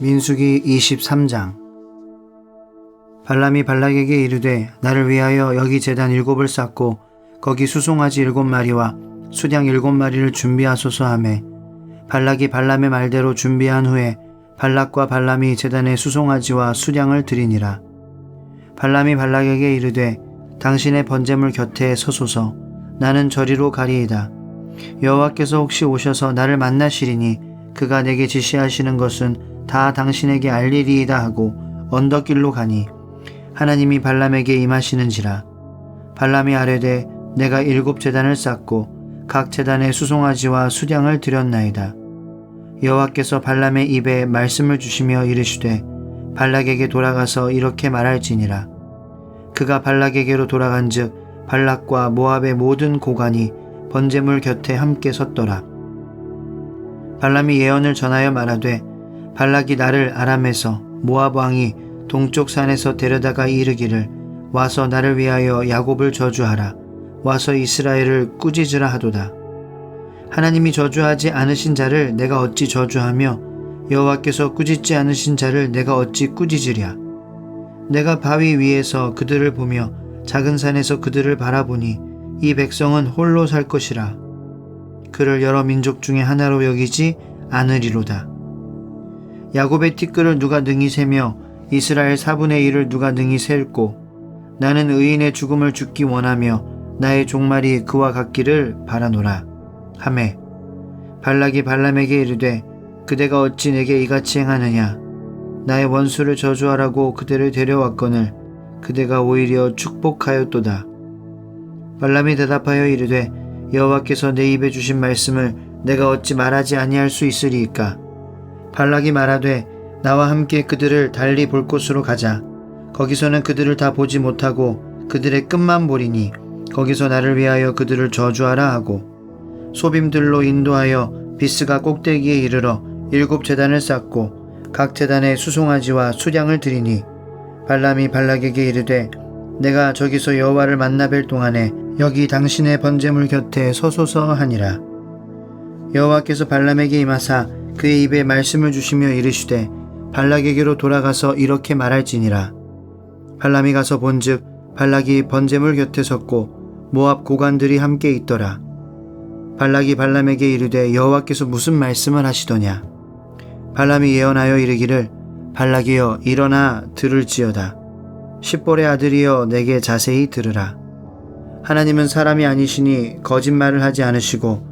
민수기 23장. 발람이 발락에게 이르되 나를 위하여 여기 재단 일곱을 쌓고 거기 수송아지 일곱 마리와 수량 일곱 마리를 준비하소서 하매 발락이 발람의 말대로 준비한 후에 발락과 발람이 재단에 수송아지와 수량을 드리니라. 발람이 발락에게 이르되 당신의 번제물 곁에 서소서. 나는 저리로 가리이다. 여호와께서 혹시 오셔서 나를 만나시리니 그가 내게 지시하시는 것은 다 당신에게 알리리이다 하고 언덕길로 가니 하나님이 발람에게 임하시는지라. 발람이 아뢰되 내가 일곱 재단을 쌓고 각 재단에 수송아지와 수량을 드렸나이다. 여호와께서 발람의 입에 말씀을 주시며 이르시되 발락에게 돌아가서 이렇게 말할지니라. 그가 발락에게로 돌아간즉 발락과 모압의 모든 고관이 번제물 곁에 함께 섰더라. 발람이 예언을 전하여 말하되 발락이 나를 아람에서 모압 왕이 동쪽 산에서 데려다가 이르기를 와서 나를 위하여 야곱을 저주하라. 와서 이스라엘을 꾸짖으라 하도다. 하나님이 저주하지 않으신 자를 내가 어찌 저주하며 여호와께서 꾸짖지 않으신 자를 내가 어찌 꾸짖으랴? 내가 바위 위에서 그들을 보며 작은 산에서 그들을 바라보니 이 백성은 홀로 살 것이라. 그를 여러 민족 중에 하나로 여기지 않으리로다. 야곱의 티끌을 누가 능히 세며 이스라엘 4분의 1을 누가 능히 셀고 나는 의인의 죽음을 죽기 원하며 나의 종말이 그와 같기를 바라노라. 하매 발락이 발람에게 이르되 그대가 어찌 내게 이같이 행하느냐 나의 원수를 저주하라고 그대를 데려왔거늘 그대가 오히려 축복하였도다. 발람이 대답하여 이르되 여호와께서 내 입에 주신 말씀을 내가 어찌 말하지 아니할 수 있으리이까 발락이 말하되 나와 함께 그들을 달리 볼 곳으로 가자. 거기서는 그들을 다 보지 못하고 그들의 끝만 보리니 거기서 나를 위하여 그들을 저주하라 하고 소빔들로 인도하여 비스가 꼭대기에 이르러 일곱 재단을 쌓고 각 재단에 수송아지와 수량을 드리니 발람이 발락에게 이르되 내가 저기서 여호와를 만나 뵐 동안에 여기 당신의 번제물 곁에 서소서 하니라. 여호와께서 발람에게 임하사 그의 입에 말씀을 주시며 이르시되 발락에게로 돌아가서 이렇게 말할지니라. 발람이 가서 본즉 발락이 번제물 곁에 섰고 모압 고관들이 함께 있더라. 발락이 발람에게 이르되 여호와께서 무슨 말씀을 하시더냐? 발람이 예언하여 이르기를 발락이여 일어나 들을지어다. 십볼의 아들이여 내게 자세히 들으라. 하나님은 사람이 아니시니 거짓말을 하지 않으시고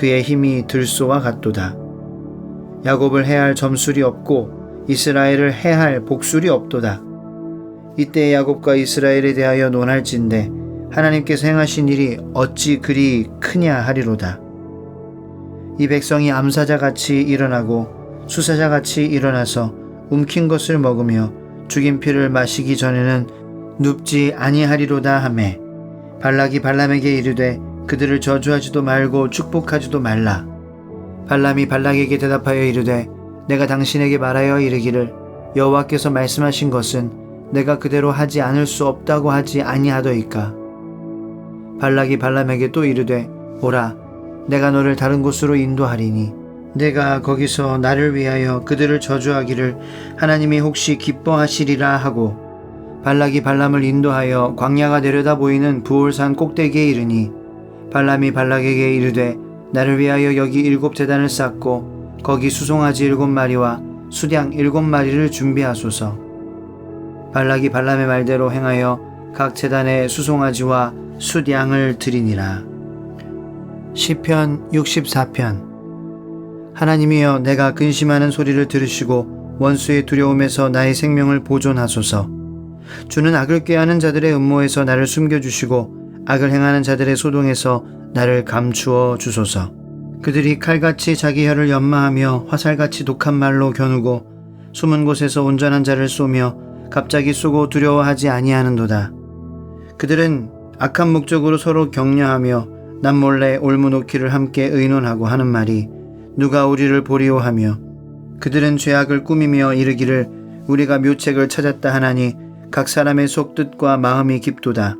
그의 힘이 들소와 같도다. 야곱을 해할 점술이 없고 이스라엘을 해할 복술이 없도다. 이때 야곱과 이스라엘에 대하여 논할진대 하나님께서 행하신 일이 어찌 그리 크냐 하리로다. 이 백성이 암사자같이 일어나고 수사자같이 일어나서 움킨 것을 먹으며 죽인 피를 마시기 전에는 눕지 아니하리로다 하매 발락이 발람에게 이르되 그들을 저주하지도 말고 축복하지도 말라. 발람이 발락에게 대답하여 이르되 내가 당신에게 말하여 이르기를 여호와께서 말씀하신 것은 내가 그대로 하지 않을 수 없다고 하지 아니하더이까. 발락이 발람에게 또 이르되 오라 내가 너를 다른 곳으로 인도하리니 내가 거기서 나를 위하여 그들을 저주하기를 하나님이 혹시 기뻐하시리라 하고 발락이 발람을 인도하여 광야가 내려다 보이는 부올산 꼭대기에 이르니 발람이 발락에게 이르되 나를 위하여 여기 일곱 재단을 쌓고 거기 수송아지 일곱 마리와 수량 일곱 마리를 준비하소서. 발락이 발람의 말대로 행하여 각 재단에 수송아지와 수량을 드리니라. 시편 64편 하나님이여 내가 근심하는 소리를 들으시고 원수의 두려움에서 나의 생명을 보존하소서. 주는 악을 꾀하는 자들의 음모에서 나를 숨겨주시고 악을 행하는 자들의 소동에서 나를 감추어 주소서. 그들이 칼같이 자기 혀를 연마하며 화살같이 독한 말로 겨누고 숨은 곳에서 온전한 자를 쏘며 갑자기 쏘고 두려워하지 아니하는도다. 그들은 악한 목적으로 서로 격려하며 남몰래 올무놓기를 함께 의논하고 하는 말이 누가 우리를 보리오 하며 그들은 죄악을 꾸미며 이르기를 우리가 묘책을 찾았다 하나니 각 사람의 속뜻과 마음이 깊도다.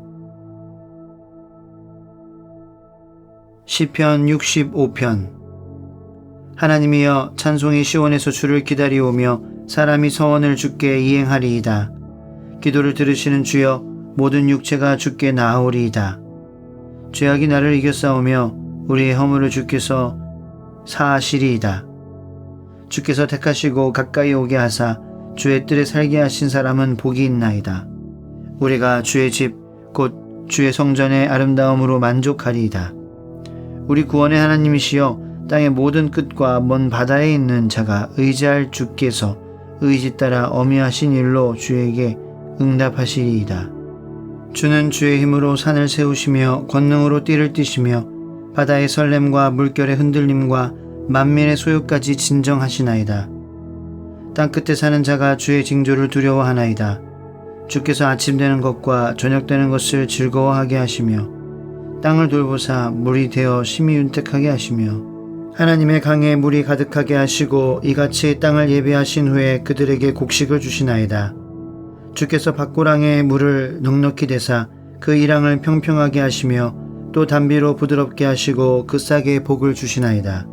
시편 65편 하나님이여 찬송이 시온에서 주를 기다리오며 사람이 서원을 주께 이행하리이다. 기도를 들으시는 주여 모든 육체가 주께 나아오리이다. 죄악이 나를 이겨싸우며 우리의 허물을 주께서 사하시리이다. 주께서 택하시고 가까이 오게 하사 주의 뜰에 살게 하신 사람은 복이 있나이다. 우리가 주의 집 곧 주의 성전의 아름다움으로 만족하리이다. 우리 구원의 하나님이시여 땅의 모든 끝과 먼 바다에 있는 자가 의지할 주께서 의지 따라 어미하신 일로 주에게 응답하시리이다. 주는 주의 힘으로 산을 세우시며 권능으로 띠를 띠시며 바다의 설렘과 물결의 흔들림과 만민의 소유까지 진정하시나이다. 땅 끝에 사는 자가 주의 징조를 두려워하나이다. 주께서 아침 되는 것과 저녁 되는 것을 즐거워하게 하시며 땅을 돌보사 물이 되어 심히 윤택하게 하시며 하나님의 강에 물이 가득하게 하시고 이같이 땅을 예비하신 후에 그들에게 곡식을 주시나이다. 주께서 밭고랑에 물을 넉넉히 대사 그 이랑을 평평하게 하시며 또 담비로 부드럽게 하시고 그 싹에 복을 주시나이다.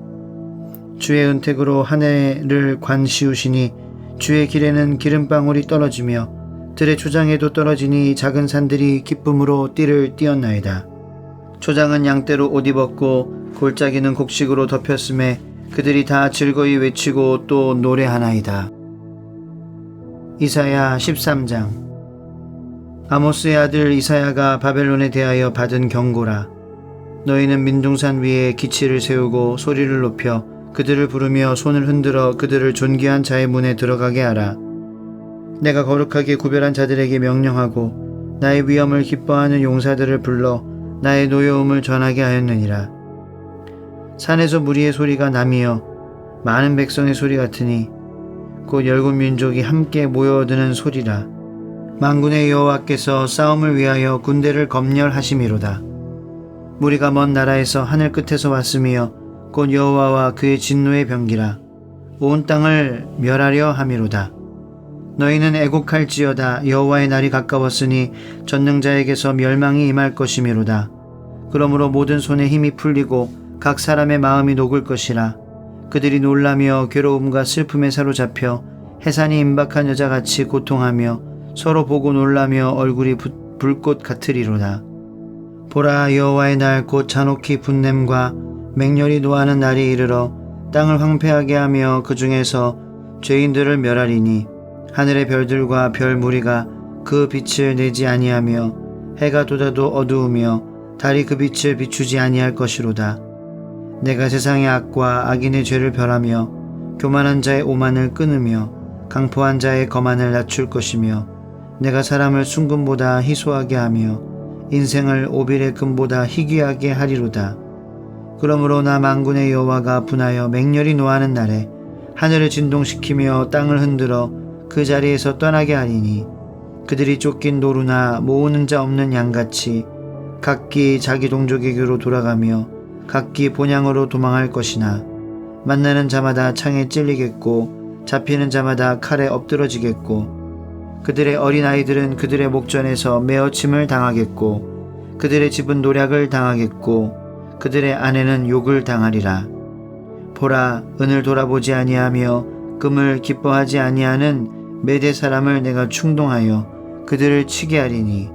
주의 은택으로 한 해를 관시우시니 주의 길에는 기름방울이 떨어지며 들의 초장에도 떨어지니 작은 산들이 기쁨으로 띠를 띄었나이다. 초장은 양떼로 옷 입었고 골짜기는 곡식으로 덮였음에 그들이 다 즐거이 외치고 또 노래하나이다. 이사야 13장 아모스의 아들 이사야가 바벨론에 대하여 받은 경고라. 너희는 민둥산 위에 기치를 세우고 소리를 높여 그들을 부르며 손을 흔들어 그들을 존귀한 자의 문에 들어가게 하라. 내가 거룩하게 구별한 자들에게 명령하고 나의 위엄을 기뻐하는 용사들을 불러 나의 노여움을 전하게 하였느니라. 산에서 무리의 소리가 남이여 많은 백성의 소리 같으니 곧 열국 민족이 함께 모여드는 소리라. 만군의 여호와께서 싸움을 위하여 군대를 검열하심이로다. 무리가 먼 나라에서 하늘 끝에서 왔으며 곧 여호와와 그의 진노의 병기라. 온 땅을 멸하려 함이로다. 너희는 애곡할지어다 여호와의 날이 가까웠으니 전능자에게서 멸망이 임할 것이미로다. 그러므로 모든 손에 힘이 풀리고 각 사람의 마음이 녹을 것이라. 그들이 놀라며 괴로움과 슬픔에 사로잡혀 해산이 임박한 여자같이 고통하며 서로 보고 놀라며 얼굴이 부, 불꽃 같으리로다. 보라 여호와의 날 곧 잔혹히 분냄과 맹렬히 노하는 날이 이르러 땅을 황폐하게 하며 그 중에서 죄인들을 멸하리니 하늘의 별들과 별 무리가 그 빛을 내지 아니하며 해가 돋아도 어두우며 달이 그 빛을 비추지 아니할 것이로다. 내가 세상의 악과 악인의 죄를 별하며 교만한 자의 오만을 끊으며 강포한 자의 거만을 낮출 것이며 내가 사람을 순금보다 희소하게 하며 인생을 오빌의 금보다 희귀하게 하리로다. 그러므로 나 만군의 여호와가 분하여 맹렬히 노하는 날에 하늘을 진동시키며 땅을 흔들어 그 자리에서 떠나게 하리니 그들이 쫓긴 노루나 모으는 자 없는 양같이 각기 자기 동족에게로 돌아가며 각기 본향으로 도망할 것이나 만나는 자마다 창에 찔리겠고 잡히는 자마다 칼에 엎드러지겠고 그들의 어린 아이들은 그들의 목전에서 메어침을 당하겠고 그들의 집은 노략을 당하겠고 그들의 아내는 욕을 당하리라. 보라 은을 돌아보지 아니하며 금을 기뻐하지 아니하는 메대 사람을 내가 충동하여 그들을 치게 하리니.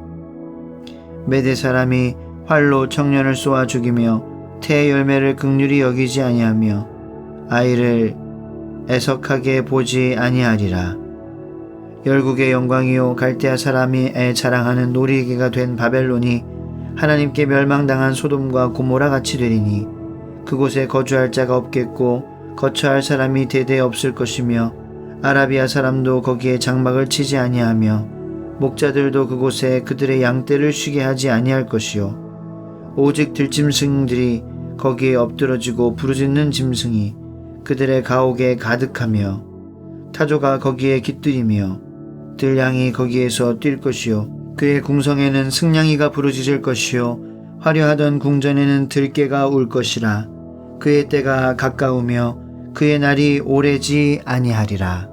메대 사람이 활로 청년을 쏘아 죽이며 태 열매를 극률이 여기지 아니하며 아이를 애석하게 보지 아니하리라. 열국의 영광이요 갈대아 사람이 애 자랑하는 놀이개가 된 바벨론이 하나님께 멸망당한 소돔과 고모라 같이 되리니 그곳에 거주할 자가 없겠고 거처할 사람이 대대 없을 것이며 아라비아 사람도 거기에 장막을 치지 아니하며 목자들도 그곳에 그들의 양떼를 쉬게 하지 아니할 것이요. 오직 들짐승들이 거기에 엎드러지고 부르짖는 짐승이 그들의 가옥에 가득하며 타조가 거기에 깃들이며 들량이 거기에서 뛸 것이요. 그의 궁성에는 승냥이가 부르짖을 것이요. 화려하던 궁전에는 들깨가 울 것이라. 그의 때가 가까우며 그의 날이 오래지 아니하리라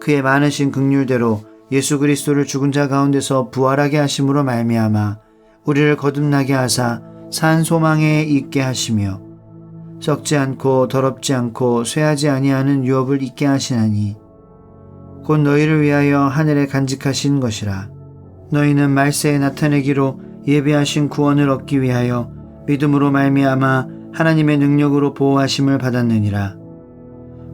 그의 많으신 극률대로 예수 그리스도를 죽은 자 가운데서 부활하게 하심으로 말미암아 우리를 거듭나게 하사 산 소망에 있게 하시며 썩지 않고 더럽지 않고 쇠하지 아니하는 유업을 있게 하시나니 곧 너희를 위하여 하늘에 간직하신 것이라. 너희는 말세에 나타내기로 예비하신 구원을 얻기 위하여 믿음으로 말미암아 하나님의 능력으로 보호하심을 받았느니라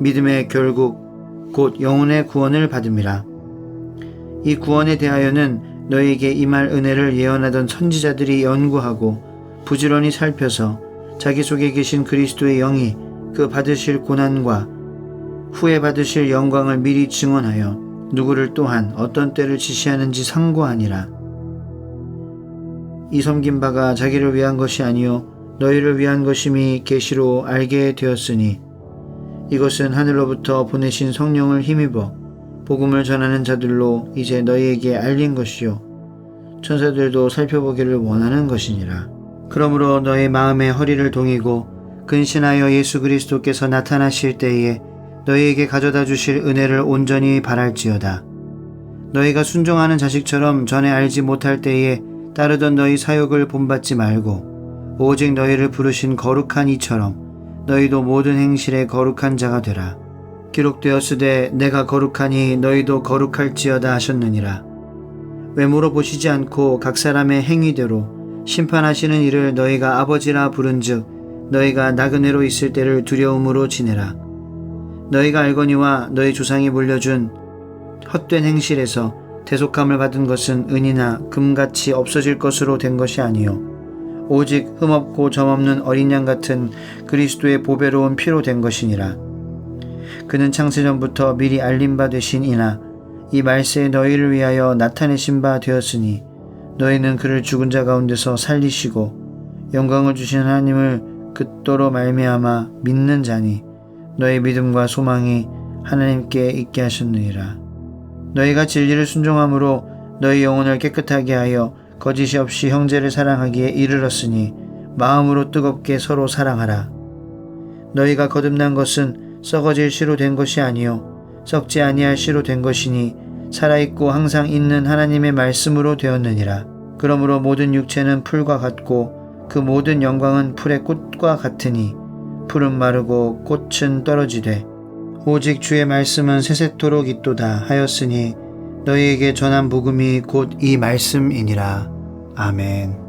믿음의 결국 곧 영혼의 구원을 받음이라. 이 구원에 대하여는 너에게 임할 은혜를 예언하던 선지자들이 연구하고 부지런히 살펴서 자기 속에 계신 그리스도의 영이 그 받으실 고난과 후에 받으실 영광을 미리 증언하여 누구를 또한 어떤 때를 지시하는지 상고하니라. 이 섬긴 바가 자기를 위한 것이 아니요 너희를 위한 것임이 계시로 알게 되었으니 이것은 하늘로부터 보내신 성령을 힘입어 복음을 전하는 자들로 이제 너희에게 알린 것이요 천사들도 살펴보기를 원하는 것이니라. 그러므로 너희 마음의 허리를 동이고 근신하여 예수 그리스도께서 나타나실 때에 너희에게 가져다 주실 은혜를 온전히 바랄지어다. 너희가 순종하는 자식처럼 전에 알지 못할 때에 따르던 너희 사욕을 본받지 말고 오직 너희를 부르신 거룩한 이처럼 너희도 모든 행실에 거룩한 자가 되라. 기록되었으되 내가 거룩하니 너희도 거룩할지어다 하셨느니라. 외모로 보시지 않고 각 사람의 행위대로 심판하시는 이를 너희가 아버지라 부른즉 너희가 나그네로 있을 때를 두려움으로 지내라. 너희가 알거니와 너희 조상이 물려준 헛된 행실에서 대속함을 받은 것은 은이나 금같이 없어질 것으로 된 것이 아니요 오직 흠없고 점없는 어린 양 같은 그리스도의 보배로운 피로 된 것이니라. 그는 창세전부터 미리 알린 바 되신 이나 이 말세에 너희를 위하여 나타내신 바 되었으니 너희는 그를 죽은 자 가운데서 살리시고 영광을 주신 하나님을 그토로 말미암아 믿는 자니 너희 믿음과 소망이 하나님께 있게 하셨느니라 너희가 진리를 순종함으로 너희 영혼을 깨끗하게 하여 거짓이 없이 형제를 사랑하기에 이르렀으니 마음으로 뜨겁게 서로 사랑하라 너희가 거듭난 것은 썩어질 씨로 된 것이 아니요 썩지 아니할 씨로 된 것이니 살아 있고 항상 있는 하나님의 말씀으로 되었느니라. 그러므로 모든 육체는 풀과 같고 그 모든 영광은 풀의 꽃과 같으니 풀은 마르고 꽃은 떨어지되 오직 주의 말씀은 세세토록 있도다 하였으니 너희에게 전한 복음이 곧 이 말씀이니라. 아멘.